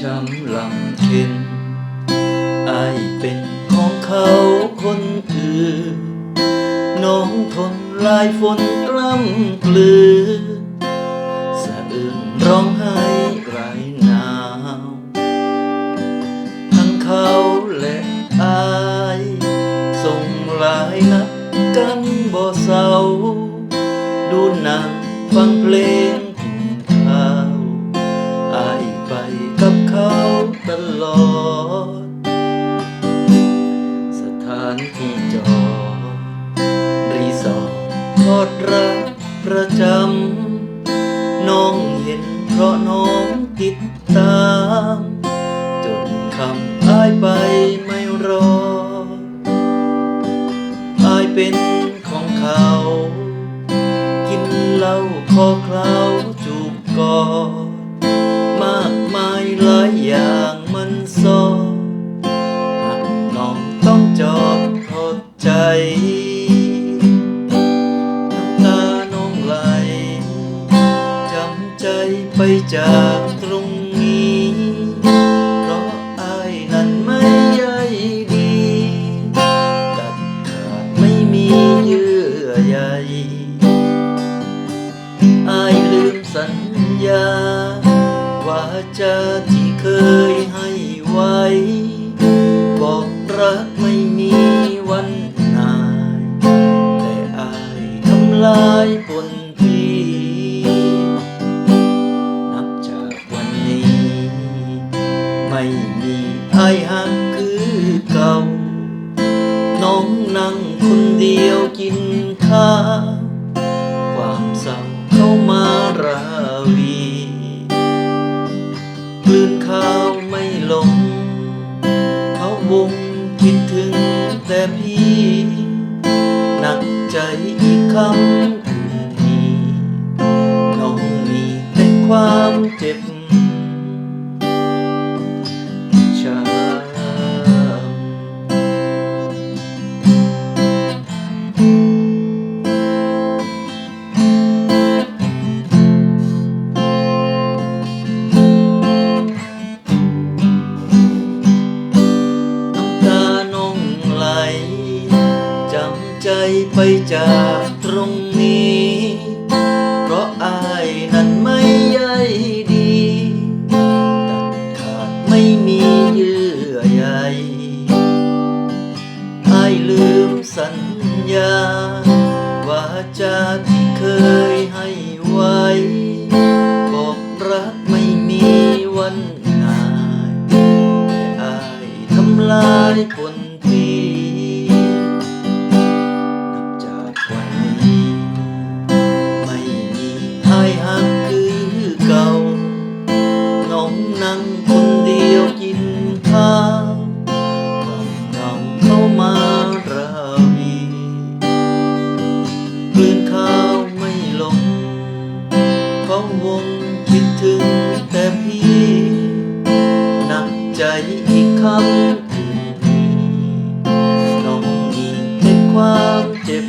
ช้ำลำเค็นไอเป็นของเขาคนอื่น น้องทนลายฝนกล้ำกลืนสะอื้นร้องไห้รายหนาว ทั้งเขาและไอส่งลายนัดกันบ่เศร้า ดูหนังฟังเพลง ตลอด สถานที่จอดรีสอร์ททอดรักประจำ น้องเห็นเพราะน้องติดตาม จนคำอายไปไม่รออายเป็นของเขา กินเหล้าคอเคล้าจูบกอดมากมายหลายอย่าง ใจน้ำตาน้องไหลจำใจไปจากตรงนี้ เพราะอายนั้นไม่ใยดี ตัดขาดไม่มีเยื่อใยอายลืมสัญญา ว่าจะที่เคยให้ไว้ ไม่มีอหักคือเก่า น้องนั่งคนเดียวกินข้าว ความเศร้าเข้ามาราวีกลืนข้าวไม่ลงเขาวงคิดถึงแต่พี่ หนักใจอีกคำ ไปจากตรงนี้ เพราะอายนั้นไม่ใยดี ตัดขาดไม่มีเยื่อใยอายลืมสัญญา ว่าจะที่เคยให้ไว้บอกรักไม่มีวันนายแต่อายทำลายคนที่ ทางกล่มกอมเข้ามาราวีกลืนข้าวไม่ลงเขาวงคิดถึงแต่พี่หนักใจอีกคำอื่นนี้ต้องมีแค่ความเจ็บ